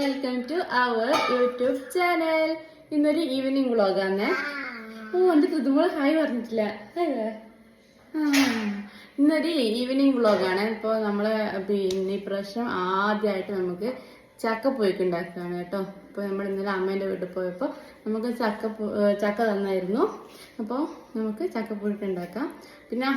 Welcome to our YouTube channel ഇന്നൊരു evening വ്ളോഗാണ് ഓ എന്റെ തുതുമോൾ ഹായ് പറഞ്ഞിട്ടില്ല. ഇന്നൊരു ഈവനിങ് വ്ളോഗാണ് ഇപ്പോൾ നമ്മൾ പിന്നെ ഇപ്രാവശ്യം ആദ്യമായിട്ട് നമുക്ക് ചക്കപ്പൊയ്ക്ക് ഉണ്ടാക്കുകയാണ് കേട്ടോ. ഇപ്പോൾ നമ്മൾ ഇന്നലെ അമ്മേന്റെ വീട്ടിൽ പോയപ്പോൾ നമുക്ക് ചക്ക ചക്ക തന്നായിരുന്നു. അപ്പോൾ നമുക്ക് ചക്കപ്പൊയ്ക്ക് ഉണ്ടാക്കാം. പിന്നെ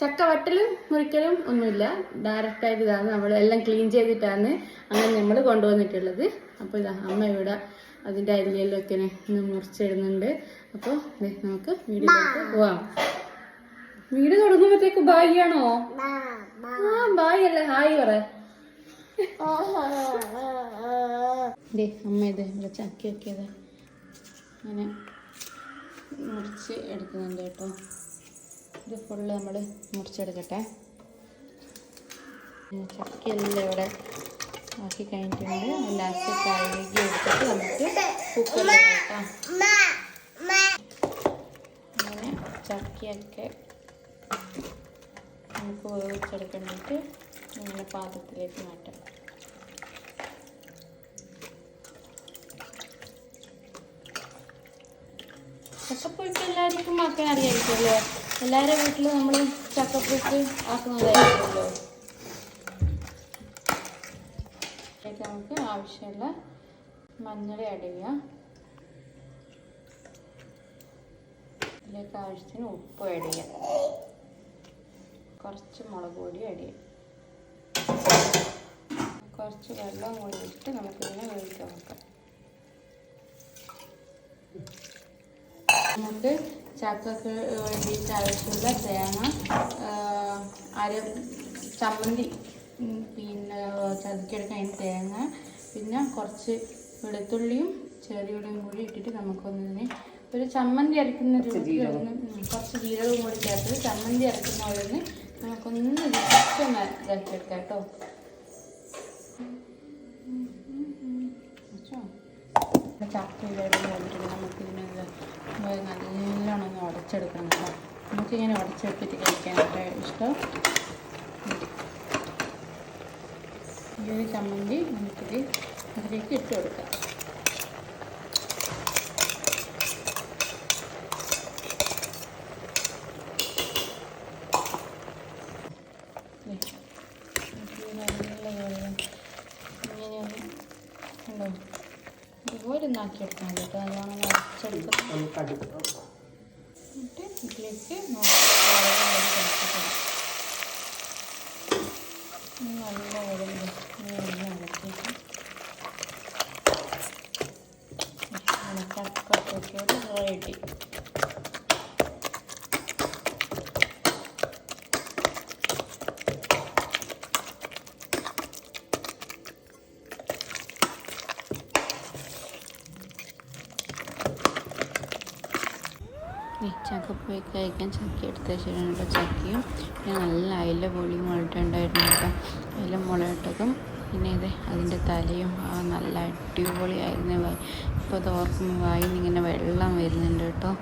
ചക്ക വട്ടലും മുറിക്കലും ഒന്നുമില്ല. ഡയറക്റ്റ് ആയിട്ട് ഇതാണ് നമ്മൾ എല്ലാം ക്ലീൻ ചെയ്തിട്ടാണ് അങ്ങനെ നമ്മൾ കൊണ്ടുവന്നിട്ടുള്ളത്. അപ്പോൾ ഇതാ അമ്മ ഇവിടെ അതിന്റെ അരിയെല്ലൊക്കെ ഒന്ന് മുറിച്ചിടുന്നുണ്ട്. അപ്പോൾ നമുക്ക് വീടിലേക്ക് പോവാം. വീട് തുടങ്ങുമ്പോഴത്തേക്ക് ബായിയാണോ ആണോ? ആ ബായ് അല്ല? ഹായ് പറ. അമ്മ ഇത് ഇവിടെ ചക്കയൊക്കെ ഇത് അങ്ങനെ മുറിച്ച് എടുക്കുന്നുണ്ട് കേട്ടോ. ഇത് ഫുള്ള് നമ്മൾ മുറിച്ചെടുക്കട്ടെ. ചക്കയെല്ലാം ഇവിടെ ആക്കി കഴിഞ്ഞിട്ടുണ്ട്. ലാസ്റ്റ് കഴുകി എടുത്തിട്ട് നമുക്ക് കുക്കറിൽ അങ്ങനെ ചക്കയൊക്കെ നമുക്ക് വേവിച്ചെടുക്കണ്ടിട്ട് നമ്മുടെ പാത്രത്തിലേക്ക് മാറ്റാം. ചക്കപ്പുഴുക്ക് എല്ലാവർക്കും ആക്കാൻ അറിയായിരിക്കുമല്ലോ? എല്ലാവരുടെ വീട്ടിൽ നമ്മൾ ചക്കപ്പുഴുക്ക് ആക്കുന്നതായിരിക്കുമല്ലോ. ഇതിലേക്ക് നമുക്ക് ആവശ്യമുള്ള മഞ്ഞൾ ആഡ് ചെയ്യാം. ഇതിലേക്ക് ആവശ്യത്തിന് ഉപ്പ് ആഡ് ചെയ്യാം. കുറച്ച് മുളക് പൊടി ആഡ് ചെയ്യാം. കുറച്ച് വെള്ളം കൂടി ഇട്ട് നമുക്കിതിനെ വേവിക്കാൻ വെക്കാം. നമുക്ക് ചക്കക്ക് വേണ്ടിയിട്ട് ആവശ്യമുള്ള തേങ്ങ അര ചമ്മന്തി പിന്നെ ചതുക്കിയെടുക്കാൻ അതിന് തേങ്ങ പിന്നെ കുറച്ച് വെളുത്തുള്ളിയും ചെറിയുള്ളിയും കൂടി ഇട്ടിട്ട് നമുക്കൊന്നിന് ഒരു ചമ്മന്തി അരക്കുന്ന രൂപത്തിലൊന്ന് കുറച്ച് ജീരകവും കൂടി ചേർത്ത് ചമ്മന്തി അരക്കുന്ന പോലെ ഒന്ന് നമുക്കൊന്ന് ജസ്റ്റ് ഒന്ന് ഇതാക്കിയെടുക്കാം കേട്ടോ? ചക്ക നമുക്ക് ഇതിനെ നല്ലോണം ഒന്ന് ഉടച്ചെടുക്കണം കേട്ടോ. നമുക്കിങ്ങനെ ഉടച്ചെടുത്തിട്ട് കഴിക്കാനായിട്ട് ഇഷ്ടം. ഈ ഒരു ചമ്മന്തി നമുക്കിത് ഇതിലേക്ക് ഇട്ട് കൊടുക്കാം. നമുക്ക് നല്ലപോലെ ഉണ്ടോ ആക്കിയെടുക്കാൻ കേട്ടോ നല്ലോണം ഉടച്ചെടുക്കും എന്നിട്ട് ഇതിലേക്ക് നല്ല വെള്ളം ഇളക്കിയിട്ട് ചക്കപ്പൊക്കെ റെഡി ഈ ചക്ക പോയി കഴിക്കാൻ ചക്ക എടുത്ത് വെച്ചിട്ടുണ്ട് ചക്കയും. പിന്നെ നല്ല അയില പൊളി മുളട്ടുണ്ടായിരുന്നു കേട്ടോ. അയില മുളയിട്ടതും പിന്നെ ഇത് അതിന്റെ തലയും ആ നല്ല അടിപൊളിയായിരുന്നു. ആയിരുന്നു ഇപ്പോൾ അത് ഓർക്കുമ്പോൾ വായിൽ നിന്ന് ഇങ്ങനെ വെള്ളം വരുന്നുണ്ട് കേട്ടോ.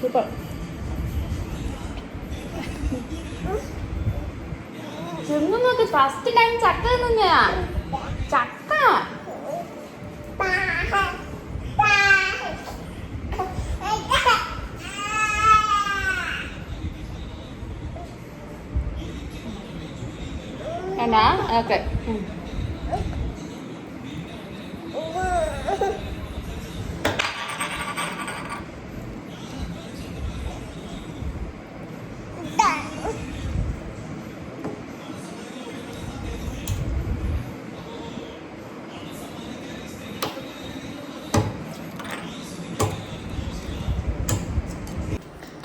സൂപ്പർ. തിന്നു നോക്ക് ഫസ്റ്റ് ടൈം ചക്ക തിന്നുന്നയാ. ചക്ക. എന്നാ? ഓക്കെ.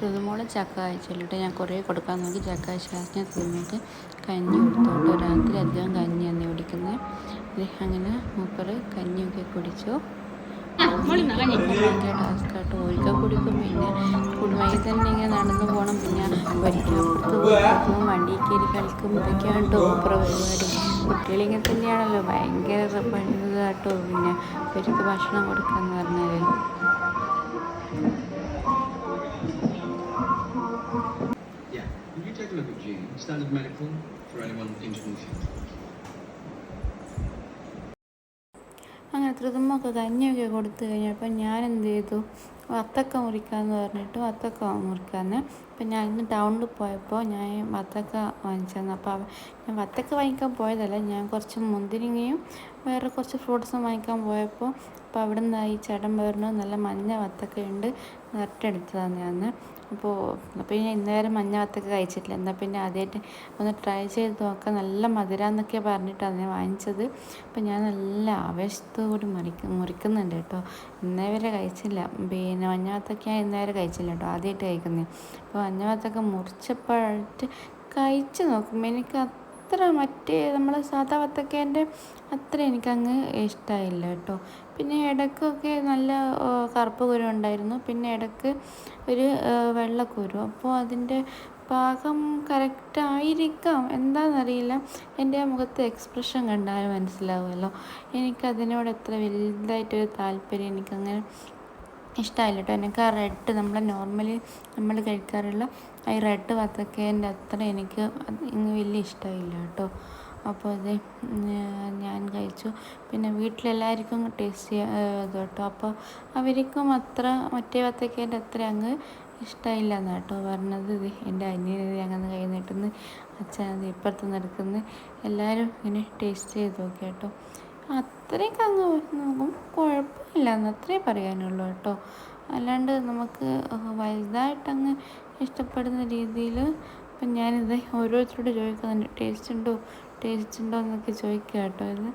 തുതുമോൾ ചക്ക കഴിച്ചിട്ട് ഞാൻ കുറേ കൊടുക്കാൻ നോക്കി. ചക്ക കഴിച്ചാൽ തിന്നിട്ട് കഞ്ഞി കൊടുത്തോട്ടോ രാത്രി കഞ്ഞി തന്നെ കുടിക്കുന്നത് അങ്ങനെ മൂപ്പറ് കഞ്ഞിയൊക്കെ കുടിച്ചു. ഭയങ്കര ടാസ്കായിട്ട് ഒരിക്കൽ കുടിക്കും. പിന്നെ കുടുംബയിൽ തന്നെ ഇങ്ങനെ നടന്നു പോകണം പിന്നെ ഒരിക്കൽ അപ്പുറത്ത് വണ്ടി കയറി കളിക്കും. ഇതൊക്കെയാണ് മൂപ്പറ പരിപാടി. കുട്ടികളിങ്ങനെ തന്നെയാണല്ലോ. ഭയങ്കര പണി പിന്നെ ഒരിക്കൽ ഭക്ഷണം കൊടുക്കാന്ന് പറഞ്ഞാൽ take a look at G. Standard medical for anyone intuition. അങ്ങനെ കൃതുമൊക്കെ കഞ്ഞിയൊക്കെ കൊടുത്തു കഴിഞ്ഞപ്പോൾ ഞാൻ എന്ത് ചെയ്തു വത്തക്ക മുറിക്കാമെന്ന് പറഞ്ഞിട്ട് വത്തക്ക മുറിക്കാന്ന്. അപ്പം ഞാൻ ഇന്ന് ടൗണിൽ പോയപ്പോൾ ഞാൻ വത്തക്ക വാങ്ങിച്ചതെന്ന് അപ്പോൾ ഞാൻ വത്തക്ക വാങ്ങിക്കാൻ പോയതല്ല ഞാൻ കുറച്ച് മുന്തിരിങ്ങയും വേറെ കുറച്ച് ഫ്രൂട്ട്സും വാങ്ങിക്കാൻ പോയപ്പോൾ അപ്പോൾ അവിടെ നിന്ന് ഈ ചേട്ടൻ പറഞ്ഞു നല്ല മഞ്ഞ വത്തക്കയുണ്ട് നട്ടെടുത്തതാണ് ഞാൻ അപ്പോൾ അപ്പോൾ ഞാൻ ഇന്നേരം മഞ്ഞ വത്തക്ക കഴിച്ചിട്ടില്ല. എന്നാൽ പിന്നെ ആദ്യമായിട്ട് ഒന്ന് ട്രൈ ചെയ്ത് നോക്കാം. നല്ല മധുര എന്നൊക്കെ പറഞ്ഞിട്ടാണ് ഞാൻ വാങ്ങിച്ചത്. അപ്പോൾ ഞാൻ നല്ല ആവേശത്തോട് മുറിക്ക മുറിക്കുന്നുണ്ട് കേട്ടോ. ഇന്നേ വരെ കഴിച്ചില്ല. പിന്നെ മഞ്ഞ വത്തക്ക ഞാൻ ഇന്നേ വരെ കഴിച്ചില്ല കേട്ടോ ആദ്യമായിട്ട് കഴിക്കുന്നത് അപ്പോൾ മഞ്ഞ വത്തക്ക മുറിച്ചപ്പോഴായിട്ട് കഴിച്ച് നോക്കുമ്പോൾ എനിക്ക് അത്ര മറ്റേ നമ്മൾ സാധാ വത്തക്കേന്റെ അത്ര എനിക്കങ്ങ് ഇഷ്ടമായില്ല കേട്ടോ പിന്നെ ഇടയ്ക്കൊക്കെ നല്ല കറുപ്പ് കുരു ഉണ്ടായിരുന്നു. പിന്നെ ഇടയ്ക്ക് ഒരു വെള്ളക്കുരു. അപ്പോൾ അതിന്റെ പാകം കറക്റ്റ് ആയിരിക്കാം. എന്താണെന്നറിയില്ല എന്റെ ആ മുഖത്തെ എക്സ്പ്രഷൻ കണ്ടാൽ മനസ്സിലാവുമല്ലോ. എനിക്കതിനോട് അത്ര വലുതായിട്ടൊരു താല്പര്യം എനിക്കങ്ങനെ ഇഷ്ടമായില്ല കേട്ടോ എനിക്ക് ആ റെഡ് നമ്മളെ നോർമലി നമ്മൾ കഴിക്കാറുള്ള ആ റെഡ് വത്തക്കേന്റെ അത്ര എനിക്ക് വലിയ ഇഷ്ടമില്ല കേട്ടോ അപ്പോൾ അത് ഞാൻ കഴിച്ചു. പിന്നെ വീട്ടിലെല്ലാവർക്കും ടേസ്റ്റ് കേട്ടോ അപ്പോൾ അവർക്കും അത്ര മറ്റേ വത്തക്കേന്റെ അത്ര അങ്ങ് ഇഷ്ടമായില്ല എന്നാണ് കേട്ടോ പറഞ്ഞത്. ഇത് എന്റെ അനിയന് അങ്ങനെ കൈ നീട്ടുന്നു. അച്ഛൻ അത് ഇപ്പുറത്ത് നിൽക്കുന്നു എല്ലാവരും ഇങ്ങനെ ടേസ്റ്റ് ചെയ്ത് നോക്കി കേട്ടോ. അത്രയൊക്കെ അങ്ങ് നോക്കും. കുഴപ്പമില്ല എന്ന് അത്രേ പറയാനുള്ളൂ കേട്ടോ. അല്ലാണ്ട് നമുക്ക് വലുതായിട്ടങ്ങ് ഇഷ്ടപ്പെടുന്ന രീതിയിൽ ഇപ്പം ഞാനിത് ഓരോരുത്തരോട് ചോദിക്കുന്നുണ്ട് ടേസ്റ്റ് ഉണ്ടോ ടേസ്റ്റ് ഉണ്ടോ എന്നൊക്കെ ചോദിക്കുക കേട്ടോ. ഇത്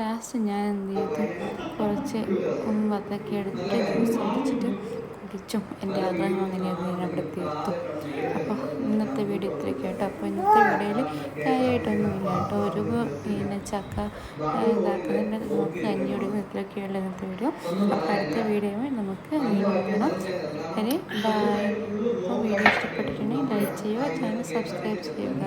ലാസ്റ്റ് ഞാൻ എന്ത് ചെയ്തു? കുറച്ച് വത്തക്ക എടുത്തിട്ട് ജ്യൂസ് അടിച്ചിട്ട് കുടിച്ചും എന്റെ ആഗ്രഹം അങ്ങനെയായിരുന്നു ഞാൻ അവിടെ തീർത്തു അപ്പോൾ ഇന്നത്തെ വീഡിയോ ഇത്രയൊക്കെ കേട്ടോ അപ്പോൾ ഇന്നത്തെ വീഡിയോയിൽ കാര്യമായിട്ടൊന്നുമില്ല കേട്ടോ. ഒരു പിന്നെ ചക്ക ഇതാക്കുന്നതിന്റെ നമുക്ക് കഞ്ഞി കൊടുക്കുന്ന ഇത്രയൊക്കെയുള്ള ഇന്നത്തെ വീഡിയോ. അപ്പോൾ അടുത്ത വീഡിയോ നമുക്ക് വീണ്ടും വരെ ബൈ. അപ്പോൾ വീഡിയോ ഇഷ്ടപ്പെട്ടിട്ടുണ്ടെങ്കിൽ ലൈക്ക് ചെയ്യുക ചാനൽ സബ്സ്ക്രൈബ് ചെയ്യുക.